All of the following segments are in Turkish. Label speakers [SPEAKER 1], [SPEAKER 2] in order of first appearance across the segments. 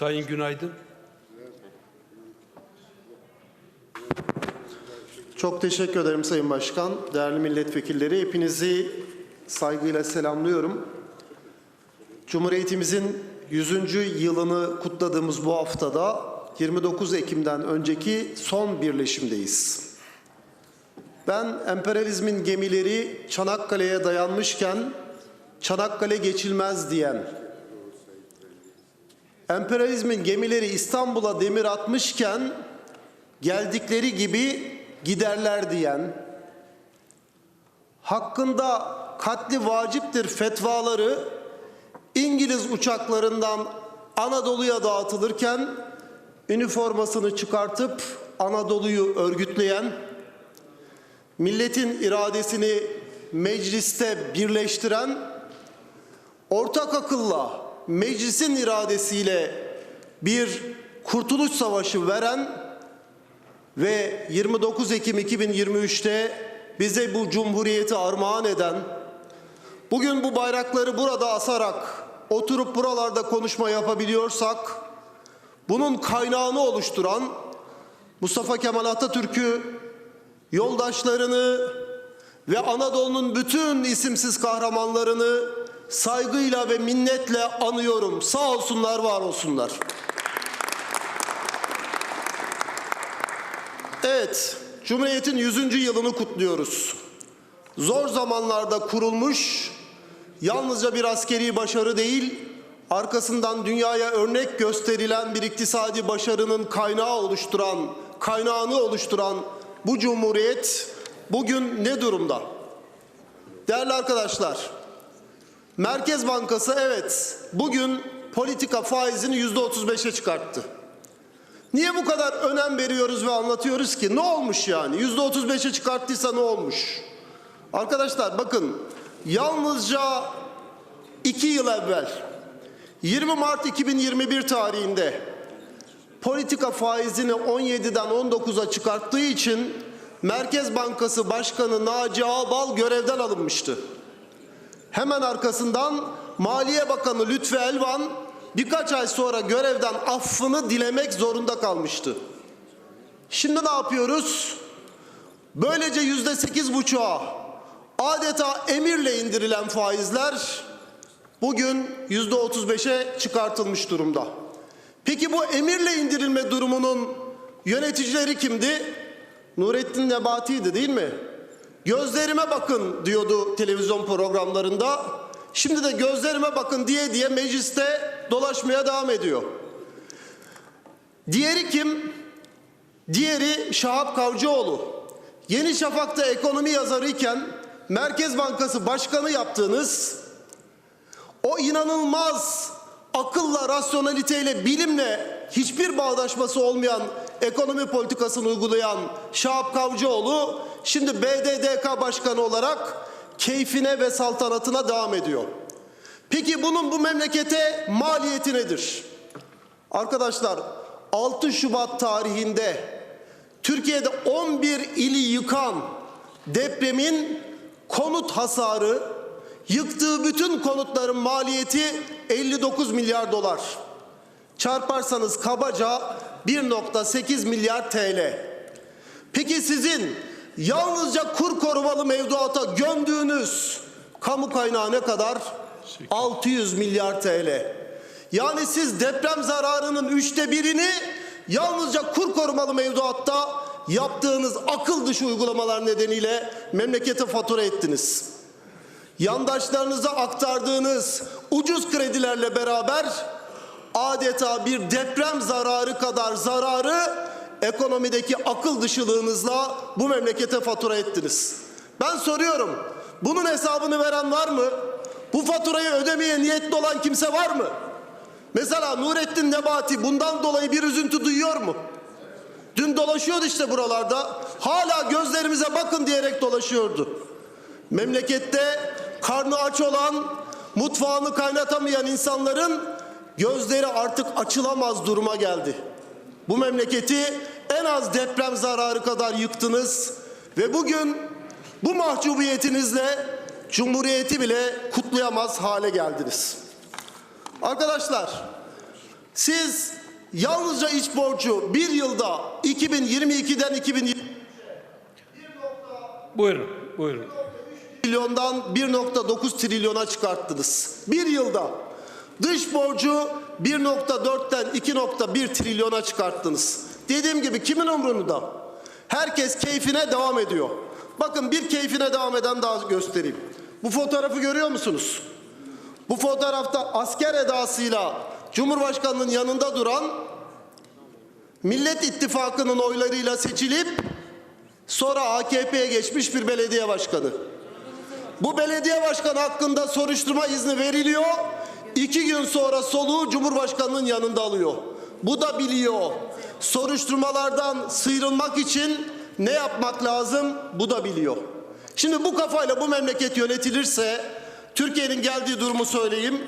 [SPEAKER 1] Sayın Günaydın.
[SPEAKER 2] Çok teşekkür ederim Sayın Başkan. Değerli milletvekilleri, hepinizi saygıyla selamlıyorum. Cumhuriyetimizin 100. yılını kutladığımız bu haftada 29 Ekim'den önceki son birleşimdeyiz. Ben emperyalizmin gemileri Çanakkale'ye dayanmışken Çanakkale geçilmez diyen, emperyalizmin gemileri İstanbul'a demir atmışken geldikleri gibi giderler diyen, hakkında katli vaciptir fetvaları İngiliz uçaklarından Anadolu'ya dağıtılırken üniformasını çıkartıp Anadolu'yu örgütleyen, milletin iradesini mecliste birleştiren, ortak akılla meclisin iradesiyle bir kurtuluş savaşı veren ve 29 Ekim 2023'te bize bu cumhuriyeti armağan eden, bugün bu bayrakları burada asarak oturup buralarda konuşma yapabiliyorsak, bunun kaynağını oluşturan Mustafa Kemal Atatürk'ü, yoldaşlarını ve Anadolu'nun bütün isimsiz kahramanlarını saygıyla ve minnetle anıyorum. Sağ olsunlar, var olsunlar. Evet, Cumhuriyet'in 100. yılını kutluyoruz. Zor zamanlarda kurulmuş, yalnızca bir askeri başarı değil, arkasından dünyaya örnek gösterilen bir iktisadi başarının kaynağı oluşturan, kaynağını oluşturan bu Cumhuriyet bugün ne durumda? Değerli arkadaşlar, Merkez Bankası evet bugün politika faizini yüzde 35'e çıkarttı. Niye bu kadar önem veriyoruz ve anlatıyoruz ki? Ne olmuş yani? Yüzde 35'e çıkarttıysa ne olmuş? Arkadaşlar bakın yalnızca iki yıl evvel 20 Mart 2021 tarihinde politika faizini 17'den 19'a çıkarttığı için Merkez Bankası Başkanı Naci Ağbal görevden alınmıştı. Hemen arkasından Maliye Bakanı Lütfi Elvan birkaç ay sonra görevden affını dilemek zorunda kalmıştı. Şimdi ne yapıyoruz? Böylece yüzde sekiz buçuğa adeta emirle indirilen faizler bugün yüzde otuz beşe çıkartılmış durumda. Peki bu emirle indirilme durumunun yöneticileri kimdi? Nurettin Nebati'ydi değil mi? Gözlerime bakın diyordu televizyon programlarında. Şimdi de gözlerime bakın diye diye mecliste dolaşmaya devam ediyor. Diğeri kim? Diğeri Şahap Kavcıoğlu. Yeni Şafak'ta ekonomi yazarıyken Merkez Bankası Başkanı yaptığınız o inanılmaz akılla, rasyoneliteyle, bilimle hiçbir bağdaşması olmayan ekonomi politikasını uygulayan Şahap Kavcıoğlu şimdi BDDK Başkanı olarak keyfine ve saltanatına devam ediyor. Peki bunun bu memlekete maliyeti nedir? Arkadaşlar 6 Şubat tarihinde Türkiye'de 11 ili yıkan depremin konut hasarı, yıktığı bütün konutların maliyeti 59 milyar dolar. Çarparsanız kabaca 1.8 milyar TL. Peki sizin yalnızca kur korumalı mevduata gömdüğünüz kamu kaynağı ne kadar? 600 milyar TL. Yani siz deprem zararının üçte birini yalnızca kur korumalı mevduatta yaptığınız akıl dışı uygulamalar nedeniyle memlekete fatura ettiniz. Yandaşlarınıza aktardığınız ucuz kredilerle beraber adeta bir deprem zararı kadar zararı ekonomideki akıl dışılığınızla bu memlekete fatura ettiniz. Ben soruyorum, bunun hesabını veren var mı? Bu faturayı ödemeye niyetli olan kimse var mı? Mesela Nurettin Nebati bundan dolayı bir üzüntü duyuyor mu? Dün dolaşıyordu işte buralarda. Hala gözlerimize bakın diyerek dolaşıyordu. Memlekette karnı aç olan, mutfağını kaynatamayan insanların gözleri artık açılamaz duruma geldi. Bu memleketi en az deprem zararı kadar yıktınız ve bugün bu mahcubiyetinizle Cumhuriyeti bile kutlayamaz hale geldiniz. Arkadaşlar, Siz yalnızca iç borcu bir yılda 2022'den 2020
[SPEAKER 1] Buyurun, buyurun.
[SPEAKER 2] trilyondan 1.9 trilyona çıkarttınız. Bir yılda. Dış borcu 1.4'ten 2.1 trilyona çıkarttınız. Dediğim gibi kimin umrunda? Herkes keyfine devam ediyor. Bakın bir keyfine devam eden daha göstereyim. Bu fotoğrafı görüyor musunuz? Bu fotoğrafta asker edasıyla Cumhurbaşkanı'nın yanında duran Millet İttifakı'nın oylarıyla seçilip sonra AKP'ye geçmiş bir belediye başkanı. Bu belediye başkanı hakkında soruşturma izni veriliyor. İki gün sonra soluğu Cumhurbaşkanı'nın yanında alıyor. Bu da biliyor. Soruşturmalardan sıyrılmak için ne yapmak lazım? Bu da biliyor. Şimdi bu kafayla bu memleket yönetilirse Türkiye'nin geldiği durumu söyleyeyim.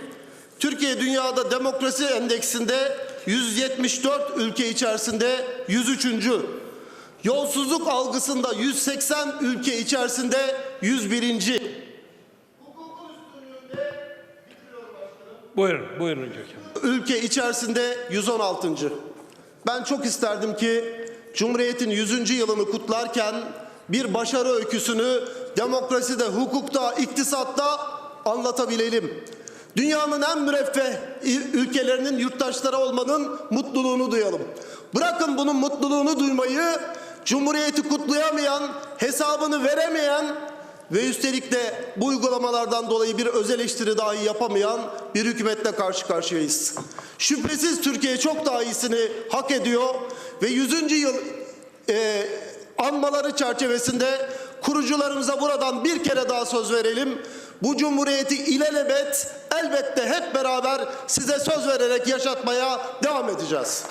[SPEAKER 2] Türkiye dünyada demokrasi endeksinde 174 ülke içerisinde 103. Yolsuzluk algısında 180 ülke içerisinde 101.
[SPEAKER 1] Buyurun, buyurun Gökhan.
[SPEAKER 2] ülke içerisinde 116. Ben çok isterdim ki Cumhuriyet'in 100. yılını kutlarken bir başarı öyküsünü demokraside, hukukta, iktisatta anlatabilelim. Dünyanın en müreffeh ülkelerinin yurttaşları olmanın mutluluğunu duyalım. Bırakın bunun mutluluğunu duymayı, Cumhuriyeti kutlayamayan, hesabını veremeyen ve üstelik de bu uygulamalardan dolayı bir öz eleştiri dahi yapamayan bir hükümetle karşı karşıyayız. Şüphesiz Türkiye çok daha iyisini hak ediyor ve 100. yıl e, anmaları çerçevesinde kurucularımıza buradan bir kere daha söz verelim. Bu cumhuriyeti ilelebet elbette hep beraber size söz vererek yaşatmaya devam edeceğiz.